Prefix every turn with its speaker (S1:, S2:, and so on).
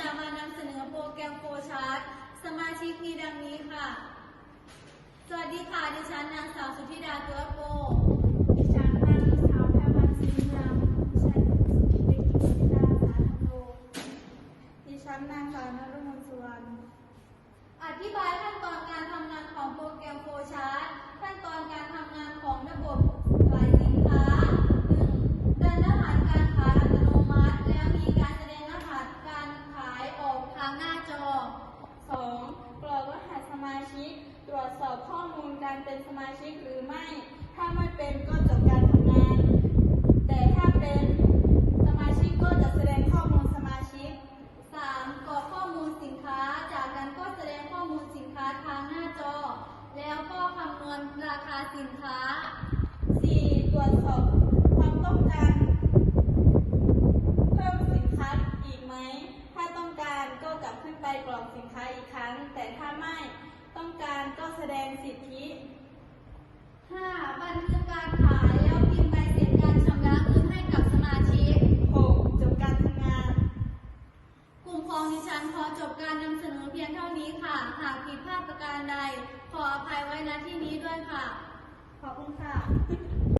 S1: จะมานำเสนอโปรแกรมโฟชาร์ตสมาชิกมีดังนี้ค่ะ สวัสดีค่ะ ดิฉันนางสาวสุธิดาตัวโก
S2: ดิฉันนางสาวแพรวันศรีเมืองดิฉันเด็กหญิงธิดาสารโตดิฉันนางสาวนรมนสุวรรณ
S1: อธิบายขั้นตอนการทำงานของโปรแกรมโฟชาร์ตขั้นตอนการทำงานของระบบขายสินค้า 1. ดันรหัสการขายอัตโนมัติ แล้วมีการแสดงรหัสการขายออกทางหน้าจอ
S2: 2. กรอกรหัสสมาชิก ตร วจสอบข้อมูลการเป็นสมาชิกหรือไม่ ถ้าไม่เป็นก็จบการทำงาน แต่ถ้าเป็นสมาชิกก็จะแสดงข้อมูลสมาชิก
S1: 3. กรอกข้อมูลสินค้า จากนั้นก็แสดงข้อมูลสินค้าทางหน้าจอ แล้วก็คำนวณราคาสินค้า
S2: 4. ตรวจสอบความต้องการ เพิ่มสินค้าอีกไหม ถ้าต้องการก็กลับขึ้นไปกรอกสินค้าอีกครั้ง แต่ถ้าไม่ต้องการก็แสดงสิทธิ
S1: 5. บันทึกการขายแล้วพิมพ์ใบเสร็จการชำระเงินให้กับสมาชิก
S2: 6. จบการทำงาน
S1: กลุ่ม ของดิฉันขอจบการนำเสนอเพียงเท่านี้ค่ะ หากผิดพลาดประการใด ขออภัยไว้ณที่นี้ด้วยค่ะ
S2: ขอบคุณค่ะ